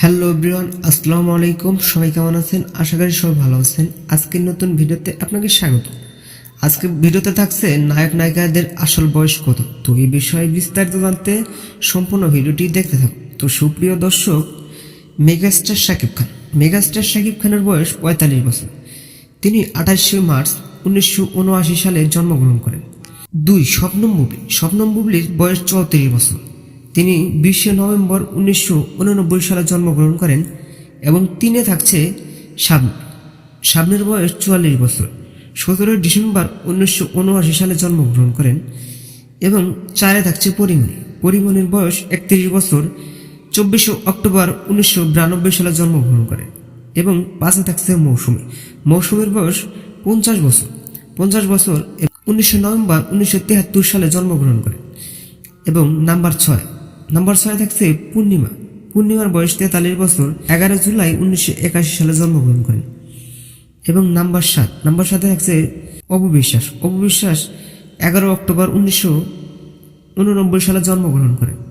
Hello everyone আসসালামু আলাইকুম। সবাই কেমন আছেন? আশা করি সবাই ভালো আছেন। আজকের নতুন ভিডিওতে আপনাকে স্বাগত। আজকে ভিডিওতে থাকছে নায়ক নায়িকাদের আসল বয়স কত? তো এই বিষয়ে বিস্তারিত জানতে সম্পূর্ণ ভিডিওটি দেখতে থাকুন। তো সুপ্রিয় দর্শক, মেগাস্টার শাকিব খান। মেগাস্টার শাকিব খানের বয়স পঁয়তাল্লিশ বছর। তিনি আঠাশে মার্চ উনিশশো উনআশি সালে জন্মগ্রহণ করেন। দুই স্বপ্নম বুবলি স্বপ্নম বুবলির বয়স চৌত্রিশ বছর। তিনি বিশে নভেম্বর উনিশশো উননব্বই সালে জন্মগ্রহণ করেন এবং তিনে থাকছে শাবনুর। সাবনের বয়স চুয়াল্লিশ বছর। সতেরোই ডিসেম্বর উনিশশো উনআশি সালে জন্মগ্রহণ করেন এবং চারে থাকছে পরিমণি। পরিমণির বয়স একত্রিশ বছর। চব্বিশে অক্টোবর উনিশশো বিরানব্বই সালে জন্মগ্রহণ করেন এবং পাঁচে থাকছে মৌসুমী। মৌসুমীর বয়স পঞ্চাশ বছর। পঞ্চাশ বছর উনিশশো নভেম্বর উনিশশো সালে জন্মগ্রহণ করেন এবং নাম্বার ছয়। নাম্বার ছয় থাকছে পূর্ণিমা। পূর্ণিমার বয়স তেতাল্লিশ বছর, এগারো জুলাই উনিশশো একাশি সালে জন্মগ্রহণ করেন। এবং নাম্বার সাত, নাম্বার সাথে থাকছে অপবিশ্বাস অপবিশ্বাস এগারো অক্টোবর উনিশশো উননব্বই সালে জন্মগ্রহণ করেন।